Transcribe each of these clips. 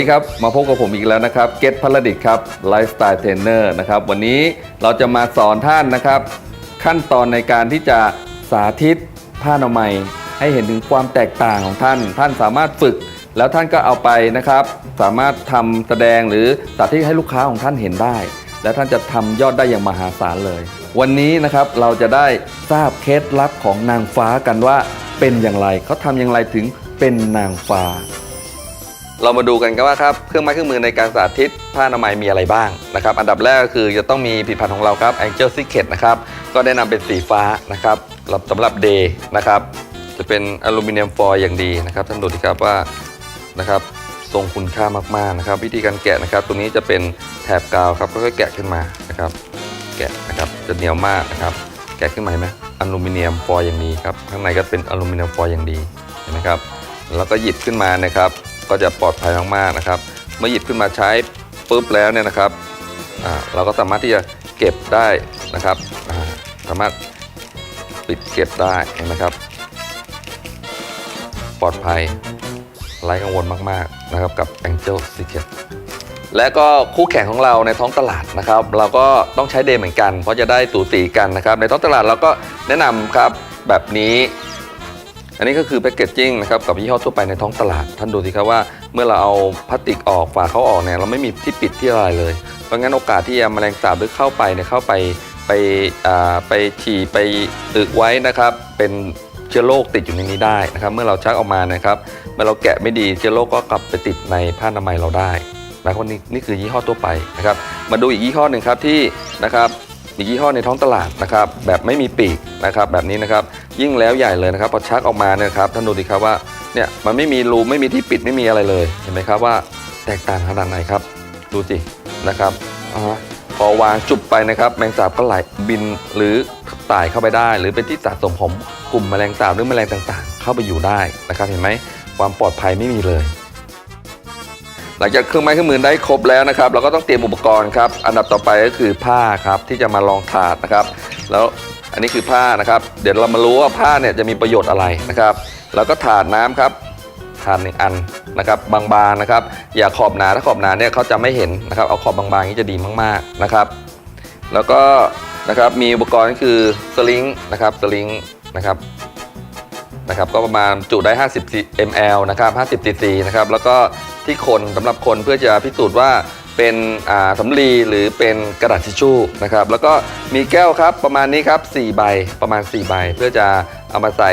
สวัสดีครับ มาพบกับผมอีกแล้วนะครับเกตพลดิตครับไลฟ์สไตล์เทรนเนอร์นะครับวันนี้เราจะมาสอนท่านนะครับ ขั้นตอนในการที่จะสาธิตผ้าอนามัยให้เห็นถึงความแตกต่างของท่าน ท่านสามารถฝึก แล้วท่านก็เอาไปนะครับ สามารถทำแสดงหรือสาธิตให้ลูกค้าของท่านเห็นได้ และท่านจะทำยอดได้อย่างมหาศาลเลย วันนี้นะครับเราจะได้ทราบเคล็ดลับของนางฟ้ากันว่าเป็นอย่างไรเขาทำอย่างไรถึงเป็นนางฟ้า เรามาดูกันกันว่าครับเครื่องไม้เครื่องมือในการสาธิตผ้าอนามัยมีอะไรบ้างนะครับ อันดับแรกก็คือจะต้องมีผลิตภัณฑ์ของเราครับ Angel Secret นะครับ ก็แนะนำเป็นสีฟ้านะครับสำหรับ Day นะครับ จะเป็นอลูมิเนียมฟอยล์อย่างดีนะครับ ท่านดูดีครับว่านะครับทรงคุณค่ามากๆนะครับ วิธีการแกะนะครับ ตัวนี้จะเป็นแถบกาวครับค่อยๆแกะขึ้นมานะครับ แกะนะครับจะเหนียวมากนะครับ แกะขึ้นมาเห็นไหมอลูมิเนียมฟอยล์อย่างดีครับข้างในก็เป็นอลูมิเนียมฟอยล์อย่างดีเห็นไหมครับแล้วก็หยิบขึ้นมานะครับ ก็จะปลอดภัยมากๆนะครับ เมื่อหยิบขึ้นมาใช้ปุ๊บแล้วเนี่ยนะครับเราก็สามารถที่จะเก็บได้นะครับสามารถปิดเก็บได้เห็นไหมครับ ปลอดภัยไร้กังวลมากๆนะครับกับ Angel Secret และก็คู่แข่งของเราในท้องตลาดนะครับ เราก็ต้องใช้เดย์เหมือนกัน เพราะจะได้สูสีกันนะครับ ในท้องตลาดเราก็แนะนำครับแบบนี้ อันนี้ก็คือแพคเกจจิ้งนะครับกับยี่ห้อทั่วไปในท้องตลาด ท่านดูสิครับว่าเมื่อเราเอาพลาสติกออกฝาเขาออกเนี่ยเราไม่มีที่ปิดที่อะไรเลย เพราะงั้นโอกาสที่จะแมลงสาบหรือเข้าไปเนี่ยเข้าไปไปไปฉี่ไปอึไว้นะครับเป็นเชื้อโรคติดอยู่ในนี้ได้นะครับเมื่อเราชักออกมานะครับเมื่อเราแกะไม่ดีเชื้อโรคก็กลับไปติดในผ้าอนามัยเราได้นะครับนี่นี่คือยี่ห้อทั่วไปนะครับมาดูอีกยี่ห้อหนึ่งครับที่นะครับ อีกยี่ห้อในท้องตลาดนะครับแบบไม่มีปีกนะครับแบบนี้นะครับยิ่งแล้วใหญ่เลยนะครับพอชักออกมาเนี่ยครับท่านดูดีครับว่าเนี่ยมันไม่มีรูไม่มีที่ปิดไม่มีอะไรเลยเห็นไหมครับว่าแตกต่างขนาดไหนครับ ดูสินะครับอพอวางจุบไปนะครับแมงสาบก็ไหลบินหรือไต่เข้าไปได้ หรือเป็นที่สะสมของกลุ่มแมลงสาบหรือแมลงต่างๆ เข้าไปอยู่ได้นะครับเห็นไหมความปลอดภัยไม่มีเลย หลังจากเครื่องไม้เครื่องมือได้ครบแล้วนะครับ เราก็ต้องเตรียมอุปกรณ์ครับอันดับต่อไปก็คือผ้าครับที่จะมาลองถาดนะครับ แล้วอันนี้คือผ้านะครับ เดี๋ยวเรามารู้ว่าผ้าเนี่ยจะมีประโยชน์อะไรนะครับ แล้วก็ถาดน้ำครับถาดหนึ่งอันนะครับบางๆนะครับ อย่าขอบหนาถ้าขอบหนาเนี่ยเขาจะไม่เห็นนะครับ เอาขอบบางๆนี้จะดีมากๆนะครับ แล้วก็นะครับมีอุปกรณ์ก็คือสลิงนะครับสลิงนะครับ นะครับก็ประมาณจุได้ 50 ml นะครับ50 cc นะครับแล้วก็ที่คนสำหรับคนเพื่อจะพิสูจน์ว่าเป็นสำลีหรือเป็นกระดาษทิชชู่นะครับแล้วก็มีแก้วครับประมาณนี้ครับ4ใบประมาณ 4 ใบ เพื่อจะเอามาใส่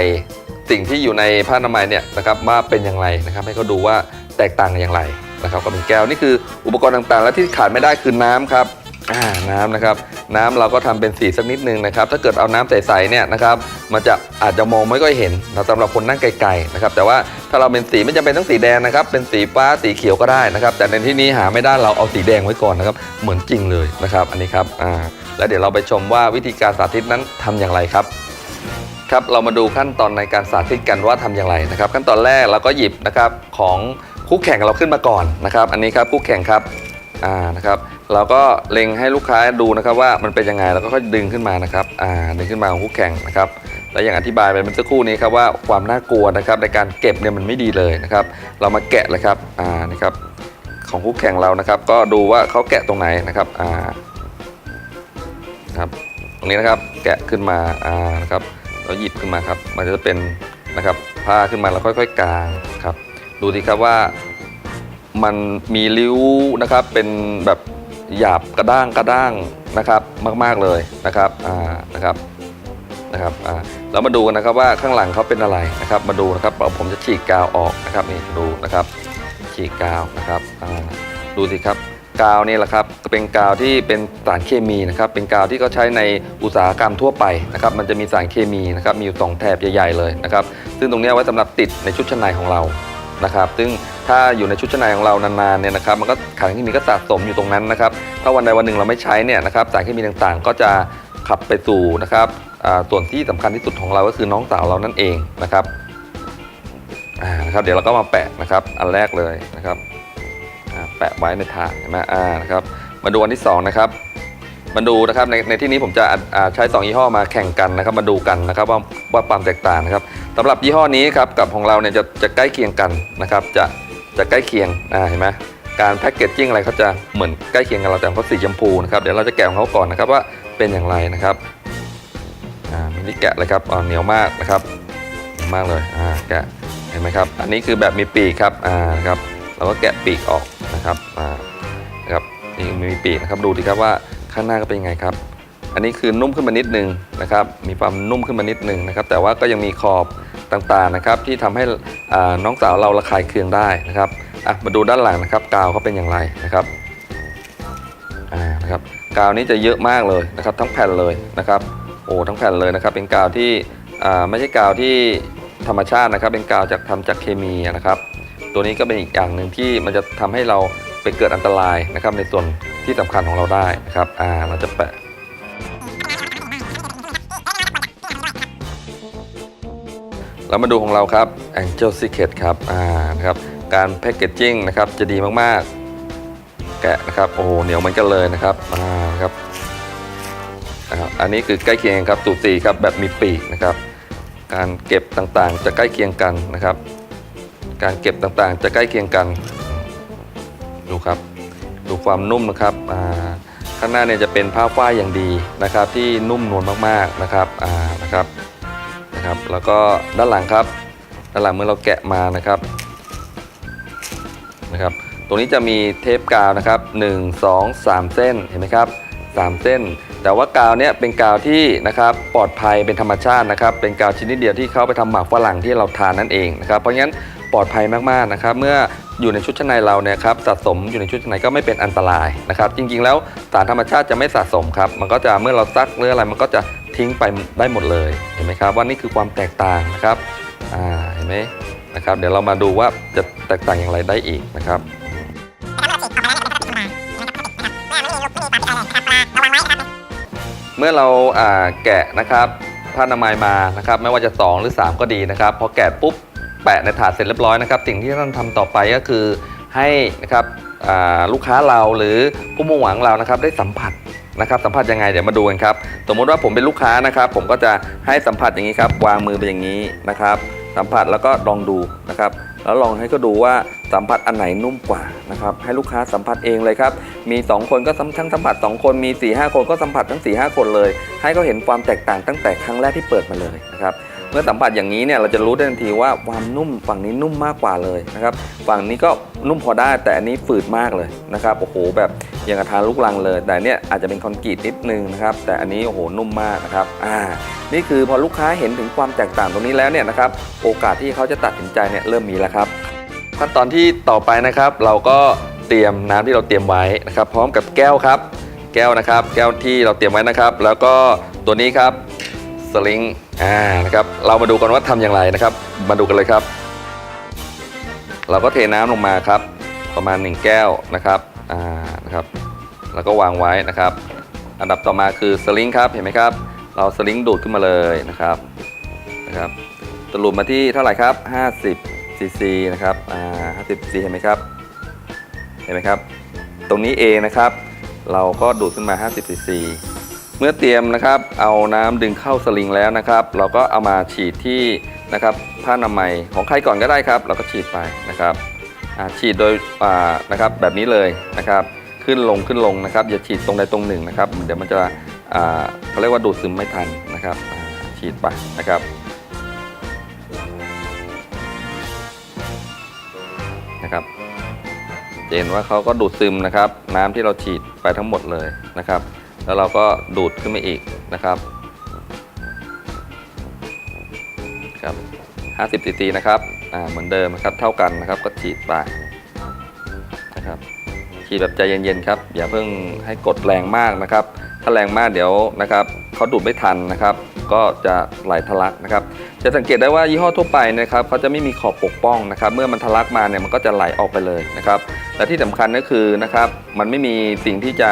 สิ่งที่อยู่ในผ้าอนามัยเนี่ยนะครับว่าเป็นอย่างไรนะครับให้เขาดูว่าแตกต่างอย่างไรนะครับก็เป็นแก้วนี่คืออุปกรณ์ต่างๆ และที่ขาดไม่ได้คือน้ำครับ อ่าน้ำนะครับน้ำเราก็ทำเป็นสีสักนิดนึงนะครับ ถ้าเกิดเอาน้ำใสๆเนี่ยนะครับมันจะอาจจะมองไม่ค่อยเห็นนะสำหรับคนนั่งไกลๆนะครับแต่ว่าถ้าเราเป็นสีไม่จำเป็นต้องสีแดงนะครับ เป็นสีฟ้าสีเขียวก็ได้นะครับ แต่ในที่นี้หาไม่ได้เราเอาสีแดงไว้ก่อนนะครับ เหมือนจริงเลยนะครับ อันนี้ครับอ่าแล้วเดี๋ยวเราไปชมว่าวิธีการสาธิตนั้นทำอย่างไรครับครับเรามาดูขั้นตอนในการสาธิตกันว่าทำอย่างไรนะครับ ขั้นตอนแรกเราก็หยิบนะครับของคู่แข่งเราขึ้นมาก่อนนะครับ อันนี้ครับคู่แข่งครับอ่านะครับ เราก็เล็งให้ลูกค้าดูนะครับว่ามันเป็นยังไงเราก็ค่อยดึงขึ้นมานะครับอ่าดึงขึ้นมาของคู่แข่งนะครับและอย่างอธิบายไปเมื่อสักครู่นี้ครับว่าความน่ากลัวนะครับในการเก็บเนี่ยมันไม่ดีเลยนะครับ เรามาแกะเลยครับอ่านะครับของคู่แข่งเรานะครับ ก็ดูว่าเขาแกะตรงไหนนะครับอ่าครับตรงนี้นะครับแกะขึ้นมาอ่านะครับแล้วหยิบขึ้นมาครับมันจะเป็นนะครับผ้าขึ้นมาแล้วค่อยๆกางครับ ดูสิครับว่ามันมีริ้วนะครับเป็นแบบ หยาบกระด้างกระด้างนะครับมาก ๆเลยนะครับอ่านะครับนะครับอ่าเรามาดูกันนะครับว่าข้างหลังเขาเป็นอะไรนะครับ มาดูนะครับเอาผมจะฉีกกาวออกนะครับนี่ดูนะครับ ฉีกกาวนะครับอ่าดูสิครับกาวนี่แหละครับเป็นกาวที่เป็นสารเคมีนะครับเป็นกาวที่เขาใช้ในอุตสาหกรรมทั่วไปนะครับมันจะมีสารเคมีนะครับมีอยู่สองแถบใหญ่ๆเลยนะครับซึ่งตรงนี้ไว้สำหรับติดในชุดชั้นในของเรา นะครับซึ่งถ้าอยู่ในชุดชั้นในของเรานานๆเนี่ยนะครับมันก็สารเคมีก็สะสมอยู่ตรงนั้นนะครับถ้าวันใดวันหนึ่งเราไม่ใช้เนี่ยนะครับสารเคมีต่างๆ ก็จะขับไปสู่นะครับส่วนที่สำคัญที่สุดของเราก็คือน้องสาวเรานั่นเองนะครับนะครับเดี๋ยวเราก็มาแปะนะครับอันแรกเลยนะครับแปะไว้ในถาดเห็นไหมอ่านะครับมาดูอันที่สองนะครับ มาดูนะครับในในที่นี้ผมจะใช้ 2 ยี่ห้อมาแข่งกันนะครับมาดูกันนะครับว่าว่าความแตกต่างนะครับสำหรับยี่ห้อนี้ครับกับของเราเนี่ยจะจะใกล้เคียงกันนะครับจะจะใกล้เคียงอ่าเห็นไหมการแพ็กเกจจิ้งอะไรเขาจะเหมือนใกล้เคียงกันเราแต่เขาสีชมพูนะครับเดี๋ยวเราจะแกะของเขาก่อนนะครับว่าเป็นอย่างไรนะครับอ่ามินิแกะเลยครับอ่าเหนียวมากนะครับเหนียวมากเลยอ่าแกะเห็นไหมครับอันนี้คือแบบมีปีกครับอ่าครับเราก็แกะปีกออกนะครับอ่านะครับนี่มีปีกนะครับดูดิครับว่า ข้างหน้าก็เป็นยังไงครับ อันนี้คือนุ่มขึ้นมานิดนึงนะครับ มีความนุ่มขึ้นมานิดนึงนะครับ แต่ว่าก็ยังมีขอบต่างๆนะครับ ที่ทำให้น้องสาวเราระคายเคืองได้นะครับมาดูด้านหลังนะครับ กาวเขาเป็นอย่างไรนะครับอ่านะครับ กาวนี้จะเยอะมากเลยนะครับ ทั้งแผ่นเลยนะครับ โอ้ทั้งแผ่นเลยนะครับ เป็นกาวที่ไม่ใช่กาวที่ธรรมชาตินะครับ เป็นกาวจากทำจากเคมีนะครับ ตัวนี้ก็เป็นอีกอย่างหนึ่งที่มันจะทำให้เราไปเกิดอันตรายนะครับ ในส่วน ที่สำคัญของเราได้นะครับอ่าเราจะแปะเรามาดูของเราครับ Angel Secret ครับอ่านะครับการแพคเกจจิ้งนะครับจะดีมากๆ แกะนะครับโอ้โหเหนียวเหมือนกันเลยนะครับอ่านะครับนะครับอันนี้คือใกล้เคียงครับสูตรสีครับแบบมีปีกนะครับ การเก็บต่างๆ จะใกล้เคียงกันนะครับ การเก็บต่างๆ จะใกล้เคียงกันดูครับ ดูความนุ่มนะครับข้างหน้าเนี่ยจะเป็นผ้าฝ้ายอย่างดีนะครับ ที่นุ่มนวลมากๆนะครับนะครับนะครับ แล้วก็ด้านหลังครับ ด้านหลังเมื่อเราแกะมานะครับนะครับ ตรงนี้จะมีเทปกาวนะครับ 1 2 3 เส้นเห็นไหมครับ 3 เส้น แต่ว่ากาวเนี้ยเป็นกาวที่นะครับปลอดภัยเป็นธรรมชาตินะครับ เป็นกาวชนิดเดียวที่เขาไปทำหมากฝรั่งที่เราทานนั่นเองนะครับ เพราะงั้น ปลอดภัยมากๆนะครับเมื่ออยู่ในชุดชั้นในเราเนี่ยครับสะสมอยู่ในชุดชั้นในก็ไม่เป็นอันตรายนะครับจริงๆ แล้วสารธรรมชาติจะไม่สะสมครับมันก็จะเมื่อเราซักหรืออะไรมันก็จะทิ้งไปได้หมดเลยเห็นไหมครับว่านี่คือความแตกต่างนะครับอ่าเห็นไหมนะครับเดี๋ยวเรามาดูว่าจะแตกต่างอย่างไรได้อีกนะครับเมื่อเราแกะนะครับผ้าอนามัยมานะครับ ไม่ว่าจะ 2 หรือ 3 ก็ดีนะครับพอแกะปุ๊บ แปะในถาดเสร็จเรียบร้อยนะครับ สิ่งที่ท่านทำต่อไปก็คือให้นะครับลูกค้าเราหรือผู้มุ่งหวังเรานะครับได้สัมผัสนะครับสัมผัสยังไงเดี๋ยวมาดูกันครับสมมุติว่าผมเป็นลูกค้านะครับ ผมก็จะให้สัมผัสอย่างนี้ครับวางมือไปอย่างนี้นะครับ สัมผัสแล้วก็ลองดูนะครับ แล้วลองให้ก็ดูว่าสัมผัสอันไหนนุ่มกว่านะครับให้ลูกค้าสัมผัสเองเลยครับมี 2 คนก็สัมทั้งสัมผัส 2 คนมี4ีหคนก็สัมผัสทั้ง4ีหคนเลย ให้เขาเห็นความแตกต่างตั้งแต่ครั้งแรกที่เปิดมาเลยนะครับ เมื่อสัมผัสอย่างนี้เนี่ยเราจะรู้ได้ทันทีว่าความนุ่มฝั่งนี้นุ่มมากกว่าเลยนะครับฝั่งนี้ก็นุ่มพอได้แต่อันนี้ฝืดมากเลยนะครับโอ้โหแบบอย่างกระทานลูกลังเลย แต่เนี่ยอาจจะเป็นคอนกรีตนิดนึงนะครับแต่อันนี้โอ้โหนุ่มมากนะครับอ่านี่คือพอลูกค้าเห็นถึงความแตกต่างตรงนี้แล้วเนี่ยนะครับโอกาสที่เขาจะตัดสินใจเนี่ยเริ่มมีแล้วครับ ขั้นตอนที่ต่อไปนะครับ เราก็เตรียมน้ำที่เราเตรียมไว้นะครับ พร้อมกับแก้วครับ แก้วนะครับ แก้วที่เราเตรียมไว้นะครับ แล้วก็ตัวนี้ครับสลิง อ่านะครับเรามาดูกันว่าทำอย่างไรนะครับ มาดูกันเลยครับ เราก็เทน้ำลงมาครับ ประมาณ 1 แก้วนะครับอ่านะครับ แล้วก็วางไว้นะครับ อันดับต่อมาคือสลิงครับเห็นไหมครับ เราสลิงดูดขึ้นมาเลยนะครับนะครับตลุดมาที่เท่าไหร่ครับ 50 ซีซีนะครับอ่า50ซีซีเห็นไหมครับ เห็นไหมครับ ตรงนี้เองนะครับ เราก็ดูดขึ้นมา 50 ซีซี เมื่อเตรียมนะครับเอาน้ำดึงเข้าสลิงแล้วนะครับ เราก็เอามาฉีดที่นะครับผ้าอนามัยของใครก่อนก็ได้ครับ เราก็ฉีดไปนะครับฉีดโดยนะครับแบบนี้เลยนะครับ ขึ้นลงขึ้นลงนะครับ อย่าฉีดตรงใดตรงหนึ่งนะครับ เดี๋ยวมันจะเขาเรียกว่าดูดซึมไม่ทันนะครับฉีดไปนะครับนะครับเห็นว่าเขาก็ดูดซึมนะครับ น้ำที่เราฉีดไปทั้งหมดเลยนะครับ แล้วเราก็ดูดขึ้นมาอีกนะครับครับ50ซีซีนะครับอ่าเหมือนเดิมนะครับเท่ากันนะครับก็ฉีดไปนะครับฉีดแบบใจเย็นๆครับอย่าเพิ่งให้กดแรงมากนะครับ ถ้าแรงมากเดี๋ยวนะครับเขาดูดไม่ทันนะครับ ก็จะไหลทะลักนะครับ จะสังเกตได้ว่ายี่ห้อทั่วไปนะครับเขาจะไม่มีขอบปกป้องนะครับ เมื่อมันทะลักมาเนี่ยมันก็จะไหลออกไปเลยนะครับและที่สำคัญก็คือนะครับมันไม่มีสิ่งที่จะ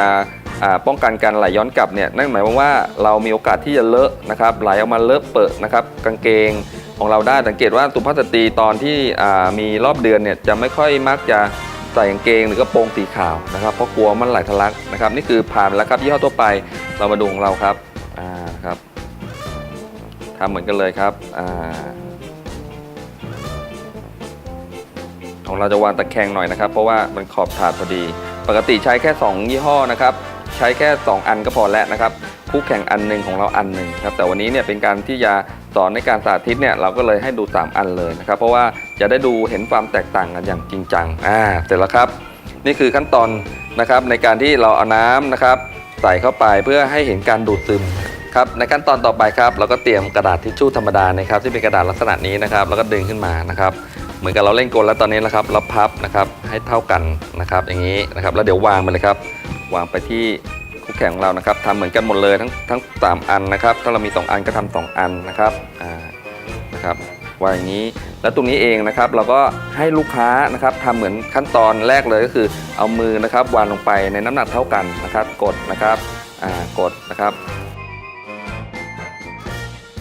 ป้องกันการไหลย้อนกลับเนี่ยนั่นหมายความว่าเรามีโอกาสที่จะเลอะนะครับไหลออกมาเลอะเปอะนะครับกางเกงของเราได้สังเกตว่าสุภาพสตรีตอนที่มีรอบเดือนเนี่ยจะไม่ค่อยมักจะใส่กางเกงหรือกระโปรงสีขาวนะครับเพราะกลัวมันไหลทะลักนะครับนี่คือผ่านแล้วครับยี่ห้อทั่วไปเรามาดูของเราครับอ่าครับทำเหมือนกันเลยครับอ่าของเราจะวางตะแคงหน่อยนะครับ เพราะว่ามันขอบถาดพอดี ปกติใช้แค่ 2 ยี่ห้อนะครับ ใช้แค่ 2 อันก็พอแล้วนะครับคู่แข่งอันหนึ่งของเราอันหนึ่งครับแต่วันนี้เนี่ยเป็นการที่จะสอนในการสาธิตเนี่ยเราก็เลยให้ดู 3 อันเลยนะครับเพราะว่าจะได้ดูเห็นความแตกต่างกันอย่างจริงจังอ่าเสร็จแล้วครับ นี่คือขั้นตอนนะครับในการที่เราเอาน้ำนะครับใส่เข้าไปเพื่อให้เห็นการดูดซึมครับในขั้นตอนต่อไปครับเราก็เตรียมกระดาษทิชชู่ธรรมดานะครับที่เป็นกระดาษลักษณะนี้นะครับแล้วก็ดึงขึ้นมานะครับเหมือนกับเราเล่นกลแล้วตอนนี้นะครับเราพับนะครับให้เท่ากันนะครับอย่างนี้นะครับแล้วเดี๋ยววางไปเลยครับ วางไปที่คู่แข่งของเรานะครับทำเหมือนกันหมดเลยทั้งทั้งสามอันนะครับ ถ้าเรามี 2 อันก็ทำสองอันนะครับอ่านะครับวางอย่างนี้แล้วตรงนี้เองนะครับเราก็ให้ลูกค้านะครับทำเหมือนขั้นตอนแรกเลยก็คือเอามือนะครับวางลงไปในน้ำหนักเท่ากันนะครับ กดนะครับอ่ากดนะครับ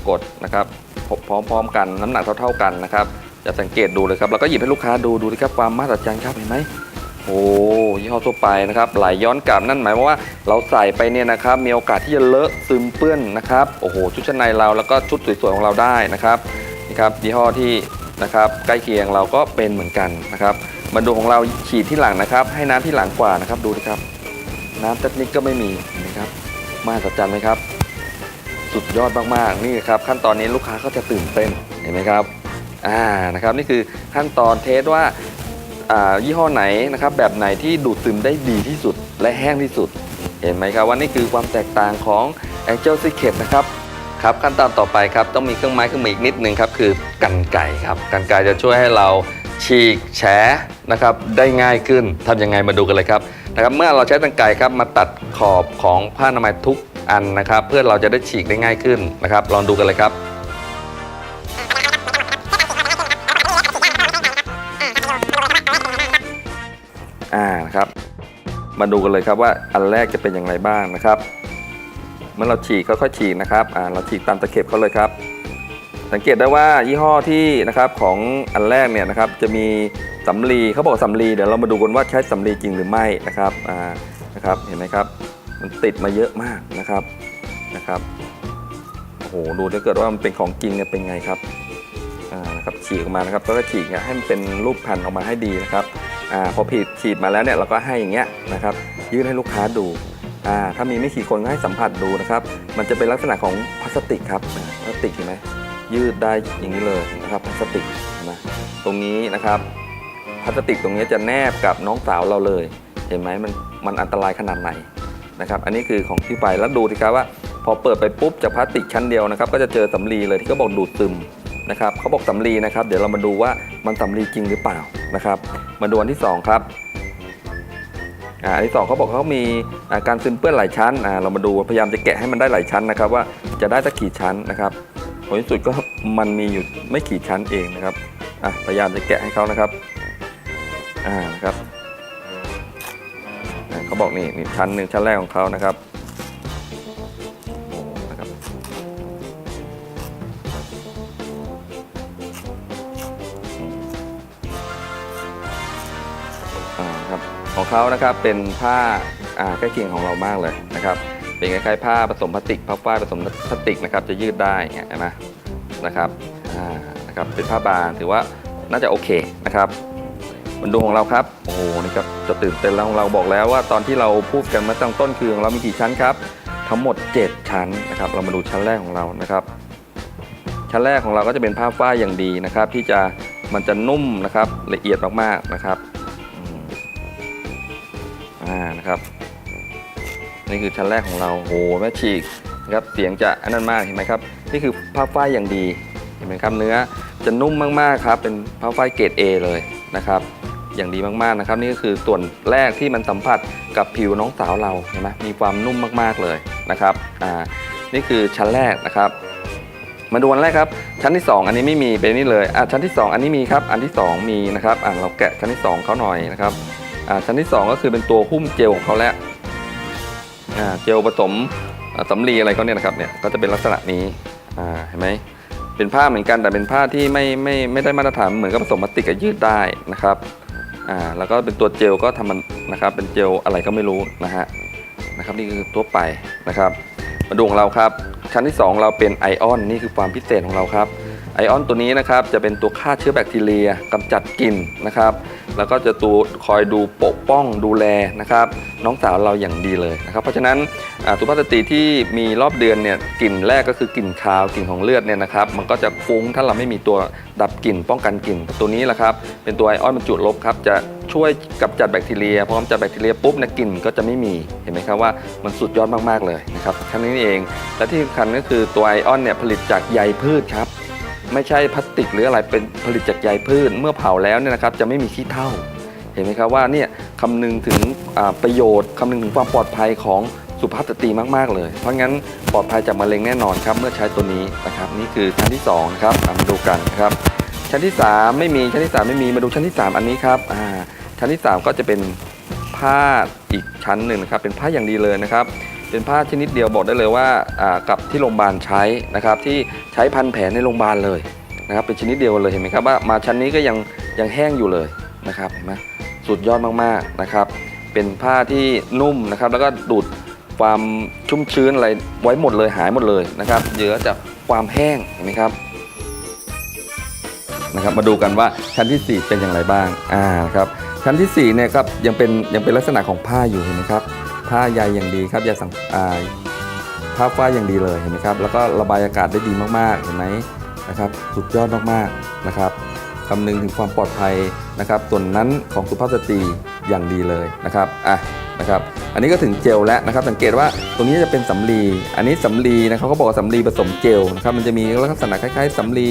กดนะครับพร้อมๆกันน้ำหนักเท่าๆกันนะครับจะสังเกตดูเลยครับแล้วก็หยิบให้ลูกค้าดูดูดิครับความมหัศจรรย์ครับเห็นไหม โอ้ยี่ห้อทั่วไปนะครับไหลย้อนกลับนั่นหมายความว่าเราใส่ไปเนี่ยนะครับมีโอกาสที่จะเลอะซึมเปื้อนนะครับโอ้โหชุดชั้นในเราแล้วก็ชุดสวยๆของเราได้นะครับนี่ครับยี่ห้อที่นะครับใกล้เคียงเราก็เป็นเหมือนกันนะครับมาดูของเราฉีดที่หลังนะครับ ให้น้ำที่หลังกว่านะครับดูดิครับ น้ำสักนิดก็ไม่มีนไหมครับมหัศจรรย์ไหมครับ สุดยอดมากๆนี่ครับขั้นตอนนี้ลูกค้าก็จะตื่นเต้นเห็นไหมครับอ่านะครับนี่คือขั้นตอนเทสว่า ยี่ห้อไหนนะครับแบบไหนที่ดูดซึมได้ดีที่สุดและแห้งที่สุด เห็นไหมครับว่านี่คือความแตกต่างของ Angel Secret นะครับครับขั้นตอนต่อไปครับต้องมีเครื่องไม้เครื่องมืออีกนิดนึงครับคือกันไก่ครับกันไก่จะช่วยให้เราฉีกแฉนะครับได้ง่ายขึ้นทำยังไงมาดูกันเลยครับนะครับเมื่อเราใช้กันไก่ครับมาตัดขอบของผ้าอนามัยทุกอันนะครับ เพื่อเราจะได้ฉีกได้ง่ายขึ้นนะครับ ลองดูกันเลยครับ อ่านะครับ มาดูกันเลยครับว่าอันแรกจะเป็นอย่างไรบ้างนะครับ เมื่อเราฉีกค่อยๆฉีกนะครับอ่าเราฉีกตามตะเข็บเขาเลยครับ สังเกตได้ว่ายี่ห้อที่นะครับของอันแรกเนี่ยนะครับจะมีสำลีเขาบอกสำลีเดี๋ยวเรามาดูกันว่าใช้สำลีจริงหรือไม่นะครับอ่านะครับเห็นไหมครับมันติดมาเยอะมากนะครับนะครับโอ้โหดูถ้าเกิดว่ามันเป็นของจริงเนี่ยเป็นไงครับอ่านะครับฉีกออกมานะครับแล้วก็ฉีกเนี่ยให้มันเป็นรูปแผ่นออกมาให้ดีนะครับ อ่าพอผิดฉีดมาแล้วเนี่ยเราก็ให้อย่างเงี้ยนะครับยื่นให้ลูกค้าดูอ่าถ้ามีไม่กี่คนก็ให้สัมผัสดูนะครับ มันจะเป็นลักษณะของพลาสติกครับพลาสติกเห็นไหมยืดได้อย่างนี้เลยนะครับพลาสติกนะตรงนี้นะครับพลาสติกตรงนี้จะแนบกับน้องสาวเราเลย เห็นไหมมันมันอันตรายขนาดไหนนะครับ อันนี้คือของที่ไปแล้วดูสิครับว่า พอเปิดไปปุ๊บจากพลาสติกชั้นเดียวนะครับ ก็จะเจอสำลีเลยที่เขาบอกดูดซึมนะครับเขาบอกสำลีนะครับ เดี๋ยวเรามาดูว่ามันสำลีจริงหรือเปล่า นะครับมาดูอันที่สองครับอันที่สองเขาบอกเขามีการซึมเปื้อนหลายชั้นเรามาดูพยายามจะแกะให้มันได้หลายชั้นนะครับ ว่าจะได้สักกี่ชั้นนะครับผลที่สุดก็มันมีอยู่ไม่กี่ชั้นเองนะครับอะพยายามจะแกะให้เขานะครับอ่านะครับเขาบอกนี่นี่ชั้นหนึ่งชั้นแรกของเขานะครับ เขานะครับเป็นผ้าใกล้เคียงของเรามากเลยนะครับเป็นคล้ายๆผ้าผสมพลาสติกผ้าฝ้ายผสมพลาสติกนะครับจะยืดได้เห็นไหมนะครับนะครับเป็นผ้าบางถือว่าน่าจะโอเคนะครับมันดูของเราครับโอ้โหนี่ครับจะตื่นเต้นแล้วของเราบอกแล้วว่าตอนที่เราพูดกันมาตั้งต้นคือของเรามีกี่ชั้นครับ ทั้งหมด 7 ชั้นนะครับ เรามาดูชั้นแรกของเรานะครับ ชั้นแรกของเราก็จะเป็นผ้าฝ้ายอย่างดีนะครับ ที่จะมันจะนุ่มนะครับละเอียดมากๆนะครับ อ่านะครับ นี่คือชั้นแรกของเราโหแม่ฉีกนะครับเสียงจะอันนั้นมากเห็นไหมครับนี่คือผ้าฝ้ายอย่างดีเห็นไหมครับเนื้อจะนุ่มมากๆครับเป็นผ้าฝ้ายเกรด A เลยนะครับอย่างดีมากๆนะครับ นี่ก็คือส่วนแรกที่มันสัมผัสกับผิวน้องสาวเราเห็นไหมมีความนุ่มมากๆเลยนะครับอ่านี่คือชั้นแรกนะครับ มาดูอันแรกครับ ชั้นที่ 2 อันนี้ไม่มีเป็นนี่เลยอะชั้นที่ 2 อันนี้มีครับ อันที่ 2 มีนะครับอะเราแกะชั้นที่ 2เขาหน่อยนะครับ ชั้นที่ 2 ก็คือเป็นตัวหุ้มเจลของเขาแล้วอ่าเจลผสมสำลีอะไรเขาเนี่ยนะครับเนี่ยก็จะเป็นลักษณะนี้อ่าเห็นไหมเป็นผ้าเหมือนกันแต่เป็นผ้าที่ไม่ไม่ไม่ได้มาตรฐานเหมือนกับผสมพลาสติกยืดได้นะครับอ่าแล้วก็เป็นตัวเจลก็ทำมันนะครับเป็นเจลอะไรก็ไม่รู้นะฮะนะครับนี่คือตัวไปนะครับมาดูของเราครับ ชั้นที่ 2 เราเป็นไอออนนี่คือความพิเศษของเราครับ ไอออนตัวนี้นะครับจะเป็นตัวฆ่าเชื้อแบคทีเรียกำจัดกลิ่นนะครับ แล้วก็จะตัวคอยดูปกป้องดูแลนะครับน้องสาวเราอย่างดีเลยนะครับ เพราะฉะนั้นสุภาพสตรีที่มีรอบเดือนเนี่ยกลิ่นแรกก็คือกลิ่นคาวกลิ่นของเลือดเนี่ยนะครับ มันก็จะฟุ้งถ้าเราไม่มีตัวดับกลิ่นป้องกันกลิ่นตัวนี้แหละครับเป็นตัวไอออนบรรจุลบครับจะช่วยกำจัดแบคทีเรียพอกำจัดแบคทีเรียปุ๊บเนี่ยกลิ่นก็จะไม่มีเห็นไหมครับว่ามันสุดยอดมากๆเลยนะครับแค่นี้เองและที่สำคัญก็คือตัวไอออนเนี่ยผลิตจากใยพืชครับ ไม่ใช่พลาสติกหรืออะไรเป็นผลิตจากใยพืชเมื่อเผาแล้วเนี่ยนะครับจะไม่มีขี้เถ้าเห็นไหมครับว่าเนี่ยคำนึงถึงประโยชน์คำนึงถึงความปลอดภัยของสุภาพสตรีมากๆเลย เพราะงั้นปลอดภัยจากมะเร็งแน่นอนครับเมื่อใช้ตัวนี้นะครับนี่คือชั้นที่2นะครับมาดูกันครับ ชั้นที่ 3 ไม่มีชั้นที่ 3 ไม่มีมาดูชั้นที่ 3 อันนี้ครับอ่าชั้นที่ 3 ก็จะเป็นผ้าอีกชั้นหนึ่งนะครับเป็นผ้าอย่างดีเลยนะครับ เป็นผ้าชนิดเดียวบอกได้เลยว่ากับที่โรงพยาบาลใช้นะครับที่ใช้พันแผลในโรงพยาบาลเลยนะครับเป็นชนิดเดียวกันเลยเห็นไหมครับว่ามาชั้นนี้ก็ยังยังแห้งอยู่เลยนะครับเห็นไหมสุดยอดมากๆนะครับ เป็นผ้าที่นุ่มนะครับแล้วก็ดูดความชุ่มชื้นอะไรไว้หมดเลยหายหมดเลยนะครับเหลือจากความแห้งเห็นไหมครับนะครับมาดูกันว่าชั้นที่ 4 เป็นอย่างไรบ้างอ่าครับชั้นที่4เนี่ยครับยังเป็นยังเป็นลักษณะของผ้าอยู่เห็นไหมครับ ผ้าใยอย่างดีครับยาสังอ่าผ้าฝ้ายอย่างดีเลยเห็นไหมครับ แล้วก็ระบายอากาศได้ดีมากๆเห็นไหมนะครับ สุดยอดมากๆนะครับคำนึงถึงความปลอดภัยนะครับส่วนนั้นของสุภาพสตรีอย่างดีเลยนะครับอะ นะครับอันนี้ก็ถึงเจลแล้วนะครับ สังเกตว่าตรงนี้จะเป็นสำลี อันนี้สำลีนะเขาก็บอกว่าสำลีผสมเจลนะครับมันจะมีลักษณะคล้ายๆสำลี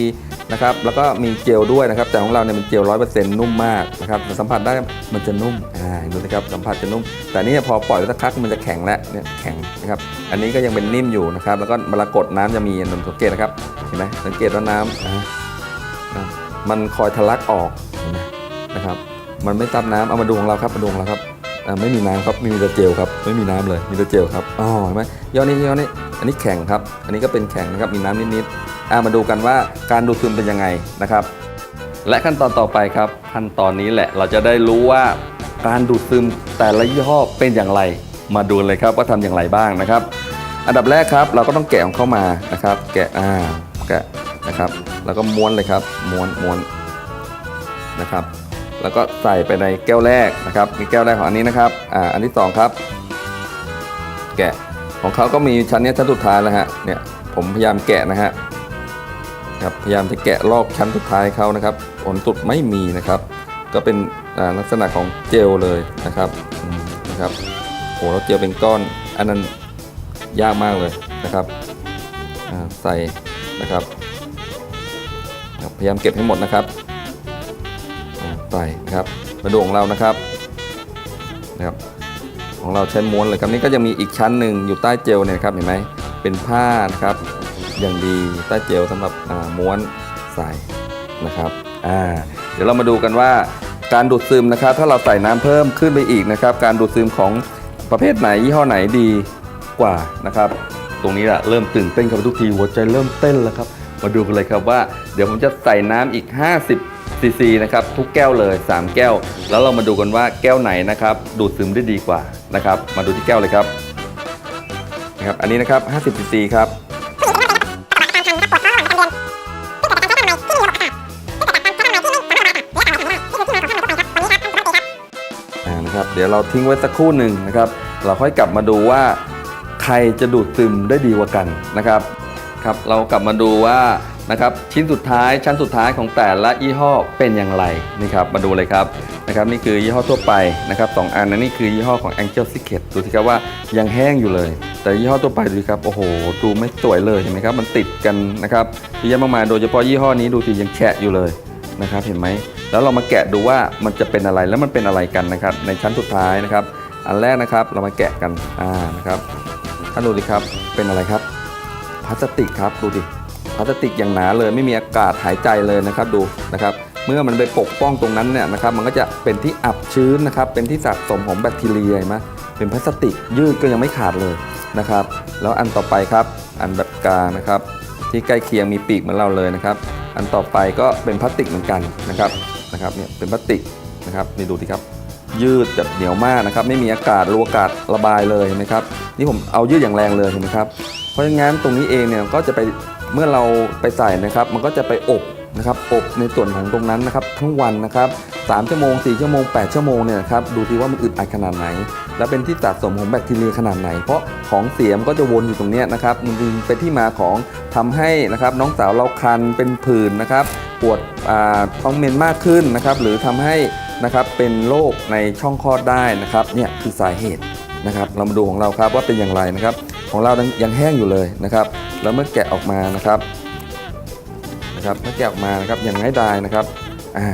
นะครับแล้วก็มีเจลด้วยนะครับ แต่ของเราเนี่ยเป็นเจลร้อยเปอร์เซ็นต์นุ่มมากนะครับสัมผัสได้มันจะนุ่มอ่าดูนะครับสัมผัสจะนุ่ม แต่นี่พอปล่อยไว้สักพักมันจะแข็งแล้วเนี่ยแข็งนะครับอันนี้ก็ยังเป็นนิ่มอยู่นะครับ แล้วก็เวลากดน้ำจะมีนสังเกตนะครับเห็นไหมสังเกตว่าน้ำอ่ามันคอยทะลักออกนะครับ มันไม่ซับน้ำเอามาดูของเราครับมาดูของเราครับ ไม่มีน้ำครับมีแต่เจลครับไม่มีน้ำเลยมีแต่เจลครับอ๋อเห็นไหมย่อนี้ย่อนี้อันนี้แข็งครับ อันนี้ก็เป็นแข็งนะครับมีน้ำนิดๆอ่ามาดูกันว่าการดูดซึมเป็นยังไงนะครับ และขั้นตอนต่อไปครับ ขั้นตอนนี้แหละเราจะได้รู้ว่าการดูดซึมแต่ละยี่ห้อเป็นอย่างไร มาดูเลยครับว่าทำอย่างไรบ้างนะครับ อันดับแรกครับเราก็ต้องแกะของเข้ามานะครับ แกะอ่าแกะนะครับ แล้วก็ม้วนเลยครับม้วนม้วนนะครับ แล้วก็ใส่ไปในแก้วแรกนะครับมีแก้วแรกของอันนี้นะครับอ่าอันที่สองครับ แกะของเขาก็มีชั้นนี้ชั้นสุดท้ายแล้วฮะเนี่ยผมพยายามแกะนะฮะครับพยายามจะแกะลอกชั้นสุดท้ายเขานะครับผลสุดไม่มีนะครับ ก็เป็นลักษณะของเจลเลยนะครับนะครับโอ้แล้วเจลเป็นก้อนอันนั้นยากมากเลยนะครับอ่าใส่นะครับ พยายามเก็บให้หมดนะครับ อ่าใส่นะครับมาดูของเรานะครับนะครับ ของเราใช้ม้วนเลยครับนี่ก็ยังมีอีกชั้นหนึ่งอยู่ใต้เจลเนี่ยนะครับเห็นไหมเป็นผ้านะครับอย่างดีใต้เจลสำหรับม้วนใส่นะครับอ่าเดี๋ยวเรามาดูกันว่าการดูดซึมนะครับ ถ้าเราใส่น้ำเพิ่มขึ้นไปอีกนะครับ การดูดซึมของประเภทไหนยี่ห้อไหนดีกว่านะครับ ตรงนี้แหละเริ่มตื่นเต้นกับทุกทีหัวใจเริ่มเต้นแล้วครับ มาดูกันเลยครับว่า เดี๋ยวผมจะใส่น้ำอีก 50 ซีซีนะครับทุกแก้วเลย 3 แก้ว แล้วเรามาดูกันว่าแก้วไหนนะครับดูดซึมได้ดีกว่านะครับ มาดูที่แก้วเลยครับนะครับอันนี้นะครับ50ซีซีครับนะครับเดี๋ยวเราทิ้งไว้สักครู่หนึ่งนะครับ เราค่อยกลับมาดูว่า ใครจะดูดซึมได้ดีกว่ากันนะครับครับ เรากลับมาดูว่า นะครับชิ้นสุดท้ายชั้นสุดท้ายของแต่ละยี่ห้อเป็นอย่างไรนี่ครับมาดูเลยครับนะครับนี่คือยี่ห้อทั่วไปนะครับสองอันนั้นนี่คือยี่ห้อของ Angel Secret ดูสิครับว่ายังแห้งอยู่เลย แต่ยี่ห้อทั่วไปดูสิครับโอ้โหดูไม่สวยเลยเห็นไหมครับมันติดกันนะครับเยอะแยะมากมายโดยเฉพาะยี่ห้อนี้ดูสิยังแฉะอยู่เลยนะครับเห็นไหมแล้วเรามาแกะดูว่ามันจะเป็นอะไรแล้วมันเป็นอะไรกันนะครับในชั้นสุดท้ายนะครับอันแรกนะครับเรามาแกะกันอ่านะครับท่านดูดิครับเป็นอะไรครับพลาสติกครับดูดิ พลาสติกอย่างหนาเลยไม่มีอากาศหายใจเลยนะครับดูนะครับ เมื่อมันไปปกป้องตรงนั้นเนี่ยนะครับ มันก็จะเป็นที่อับชื้นนะครับ เป็นที่สะสมของแบคทีเรียเห็นไหมเป็นพลาสติกยืดก็ยังไม่ขาดเลยนะครับ แล้วอันต่อไปครับ อันแบบกลางนะครับ ที่ใกล้เคียงมีปีกเหมือนเราเลยนะครับ อันต่อไปก็เป็นพลาสติกเหมือนกันนะครับนะครับเนี่ยเป็นพลาสติกนะครับนี่ดูสิครับ ยืดแบบเหนียวมากนะครับ ไม่มีอากาศรูอากาศระบายเลยเห็นไหมครับนี่ผมเอายืดอย่างแรงเลยเห็นไหมครับเพราะงั้นตรงนี้เองเนี่ยก็จะไป เมื่อเราไปใส่นะครับมันก็จะไปอบนะครับอบในส่วนของตรงนั้นนะครับทั้งวันนะครับ3ชั่วโมง4ชั่วโมง8ชั่วโมงเนี่ยครับดูทีว่ามันอึดอัดขนาดไหน และเป็นที่สะสมของแบคทีเรียขนาดไหน เพราะของเสียมก็จะวนอยู่ตรงนี้นะครับมันเป็นที่มาของทำให้นะครับน้องสาวเราคันเป็นผื่นนะครับปวดอ่าท้องเมนมากขึ้นนะครับหรือทำให้นะครับเป็นโรคในช่องคลอดได้นะครับเนี่ยคือสาเหตุนะครับเรามาดูของเราครับว่าเป็นอย่างไรนะครับ ของเรายังแห้งอยู่เลยนะครับแล้วเมื่อแกะออกมานะครับนะครับเมื่อแกะออกมานะครับยังง่ายดายนะครับอ่า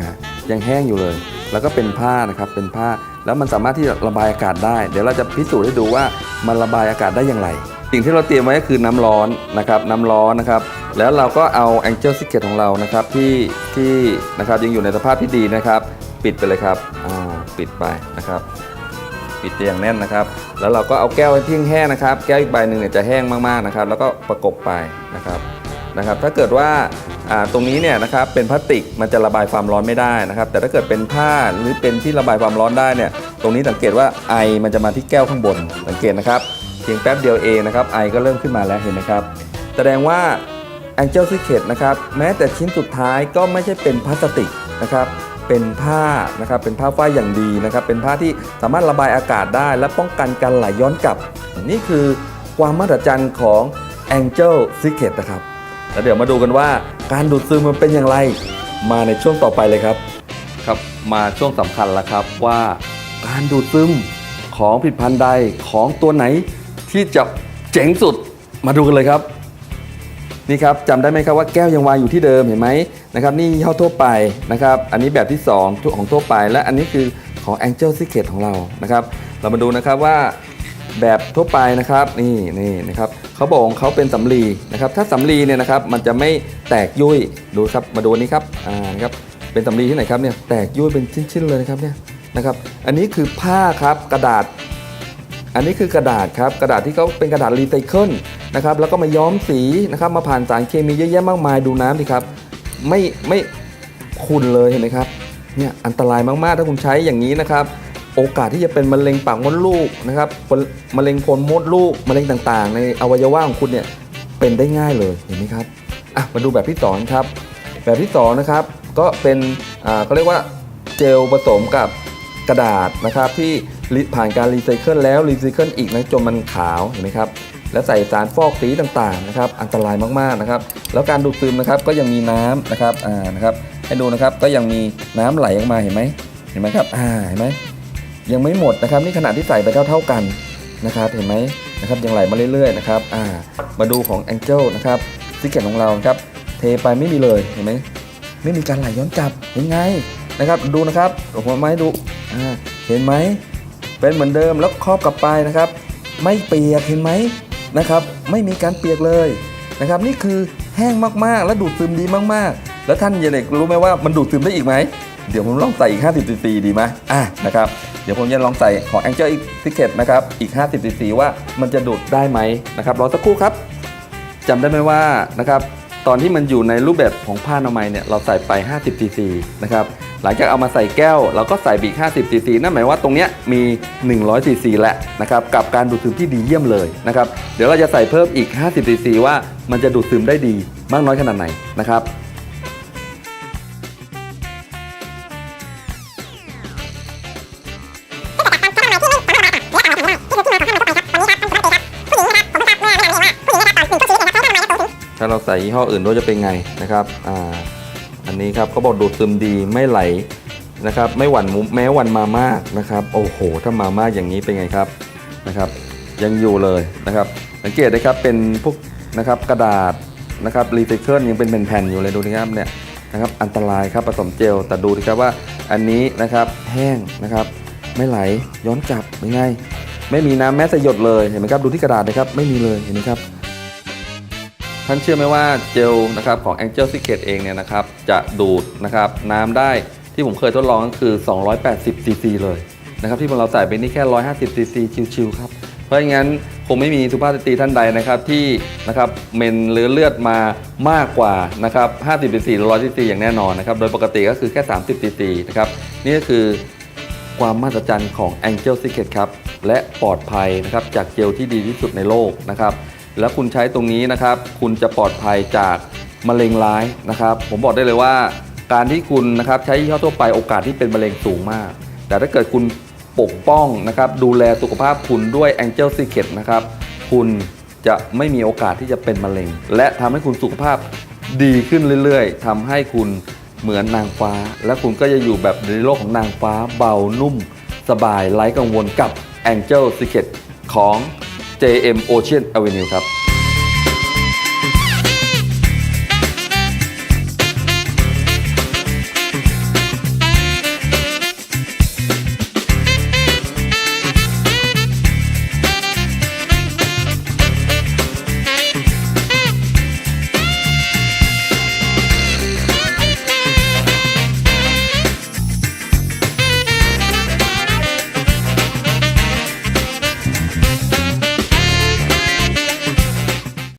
ยังแห้งอยู่เลย แล้วก็เป็นผ้านะครับเป็นผ้าแล้วมันสามารถที่จะระบายอากาศได้ เดี๋ยวเราจะพิสูจน์ให้ดูว่ามันระบายอากาศได้อย่างไร สิ่งที่เราเตรียมไว้ก็คือน้ำร้อนนะครับน้ำร้อนนะครับแล้วเราก็เอา Angel Secret ของเรานะครับที่ที่นะครับยังอยู่ในสภาพที่ดีนะครับ ปิดไปเลยครับอ่าปิดไปนะครับ ปิดอย่างแน่นนะครับ แล้วเราก็เอาแก้วที่แห้งนะครับ แก้วอีกใบหนึ่งเนี่ยจะแห้งมากๆนะครับ แล้วก็ประกบไปนะครับนะครับ ถ้าเกิดว่าอ่าตรงนี้เนี่ยนะครับเป็นพลาสติกมันจะระบายความร้อนไม่ได้นะครับ แต่ถ้าเกิดเป็นผ้าหรือเป็นที่ระบายความร้อนได้เนี่ยตรงนี้สังเกตว่าไอมันจะมาที่แก้วข้างบนสังเกตนะครับเพียงแป๊บเดียวเองนะครับไอก็เริ่มขึ้นมาแล้วเห็นไหมครับแสดงว่า Angel Secret นะครับแม้แต่ชิ้นสุดท้ายก็ไม่ใช่เป็นพลาสติกนะครับ เป็นผ้านะครับเป็นผ้าฝ้ายอย่างดีนะครับเป็นผ้าที่สามารถระบายอากาศได้ และป้องกันการไหลย้อนกลับ นี่คือความมหัศจรรย์ของ Angel Secret นะครับแล้วเดี๋ยวมาดูกันว่าการดูดซึมมันเป็นอย่างไร มาในช่วงต่อไปเลยครับครับมาช่วงสำคัญแล้วครับว่าการดูดซึมของผลิตภัณฑ์ใดของตัวไหนที่จะเจ๋งสุดมาดูกันเลยครับ นี่ครับจำได้ไหมครับว่าแก้วยังวางอยู่ที่เดิมเห็นไหมนะครับนี่ยี่ห้อทั่วไปนะครับอันนี้แบบที่ 2 ของทั่วไป และอันนี้คือของ Angel Secret ของเรานะครับเรามาดูนะครับว่าแบบทั่วไปนะครับนี่นี่นะครับเขาบอกของเขาเป็นสำลีนะครับถ้าสำลีเนี่ยนะครับมันจะไม่แตกยุ่ยดูครับมาดูอันนี้ครับอ่านะครับเป็นสำลีที่ไหนครับเนี่ยแตกยุ่ยเป็นชิ้นๆเลยนะครับเนี่ยนะครับอันนี้คือผ้าครับกระดาษ อันนี้คือกระดาษครับกระดาษที่เขาเป็นกระดาษรีไซเคิลนะครับแล้วก็มาย้อมสีนะครับมาผ่านสารเคมีเยอะแยะมากมายดูน้ำดิครับไม่ไม่ขุ่นเลยเห็นไหมครับเนี่ยอันตรายมากๆถ้าคุณใช้อย่างนี้นะครับ โอกาสที่จะเป็นมะเร็งปากมดลูกนะครับมะเร็งโพรงมดลูกมะเร็งต่างๆ ในอวัยวะของคุณเนี่ยเป็นได้ง่ายเลยเห็นไหมครับอะมาดูแบบที่สองครับ แบบที่สองนะครับก็เป็นอ่าเขาเรียกว่าเจลผสมกับกระดาษนะครับที่ ผ่านการรีไซเคิลแล้วรีไซเคิลอีกนะจนมันขาวเห็นไหมครับแล้วใส่สารฟอกสีต่างๆนะครับอันตรายมากๆนะครับแล้วการดูดซึมนะครับก็ยังมีน้ำนะครับอ่านะครับให้ดูนะครับก็ยังมีน้ำไหลออกมาเห็นไหมเห็นไหมครับอ่าเห็นไหมยังไม่หมดนะครับนี่ขนาดที่ใส่ไปเท่าๆกันนะครับเห็นไหมนะครับยังไหลมาเรื่อยๆนะครับอ่ามาดูของ Angel นะครับซิกเก็ตของเราครับเทไปไม่มีเลยเห็นไหมไม่มีการไหลย้อนกลับเห็นไงนะครับดูนะครับผมมาให้ดูอ่าเห็นไหม เป็นเหมือนเดิมแล้วครอบกลับไปนะครับ ไม่เปียกเห็นไหมนะครับ ไม่มีการเปียกเลยนะครับ นี่คือแห้งมากๆ และดูดซึมดีมากๆ แล้วท่านยังรู้ไหมว่ามันดูดซึมได้อีกไหมเดี๋ยวผมลองใส่อีก 50 cc ดีไหมอะนะครับ เดี๋ยวผมจะลองใส่ของ Angel Secret นะครับ อีก 50 cc ว่ามันจะดูดได้ไหมนะครับ รอสักครู่ครับจำได้ไหมว่านะครับ ตอนที่มันอยู่ในรูปแบบของผ้าอนามัยเนี่ยเราใส่ไป 50 cc นะครับหลังจากเอามาใส่แก้ว เราก็ใส่บีก50 cc นั่นหมายว่าตรงเนี้ยมี 100 cc แล้วนะครับกับการดูดซึมที่ดีเยี่ยมเลยนะครับเดี๋ยวเราจะใส่เพิ่มอีก 50 cc ว่ามันจะดูดซึมได้ดีมากน้อยขนาดไหนนะครับ ยี่ห้ออื่นด้วยจะเป็นไงนะครับอ่าอันนี้ครับเขาบอกดูดซึมดีไม่ไหลนะครับไม่หวั่นแม้วันมามากนะครับโอ้โหถ้ามามากอย่างนี้เป็นไงครับนะครับ ยังอยู่เลยนะครับ สังเกตนะครับเป็นพวกนะครับกระดาษนะครับรีไซเคิลยังเป็นแผ่นๆอยู่เลยดูนะครับเนี่ยนะครับอันตรายครับผสมเจลแต่ดูนะครับว่าอันนี้นะครับแห้งนะครับ ไม่ไหลย้อนกลับเป็นไง ไม่มีน้ำแม้แต่หยดเลยเห็นไหมครับดูที่กระดาษนะครับไม่มีเลยเห็นไหมครับ ท่านเชื่อไหมว่าเจลนะครับของ Angel Secret เองเนี่ยนะครับจะดูดนะครับน้ำได้ที่ผมเคยทดลองก็คือ 280 cc เลยนะครับที่เราใส่ไปนี่แค่ 150 cc ชิวๆครับเพราะงั้นคงไม่มีสุภาพสตรีท่านใดนะครับที่นะครับเมนหรือเลือดมามากกว่านะครับ 50 cc หรือ 100 cc อย่างแน่นอนนะครับโดยปกติก็คือแค่ 30 cc นะครับนี่ก็คือความมหัศจรรย์ของ Angel Secret ครับและปลอดภัยนะครับจากเจลที่ดีที่สุดในโลกนะครับ แล้วคุณใช้ตรงนี้นะครับ คุณจะปลอดภัยจากมะเร็งร้ายนะครับ ผมบอกได้เลยว่า การที่คุณนะครับใช้ยี่ห้อทั่วไปโอกาสที่เป็นมะเร็งสูงมาก แต่ถ้าเกิดคุณปกป้องนะครับ ดูแลสุขภาพคุณด้วย Angel Secret นะครับ คุณจะไม่มีโอกาสที่จะเป็นมะเร็ง และทำให้คุณสุขภาพดีขึ้นเรื่อยๆทำให้คุณเหมือนนางฟ้า และคุณก็จะอยู่แบบในโลกของนางฟ้าเบานุ่ม สบายไร้กังวลกับ Angel Secret ของ JM Ocean Avenue ครับ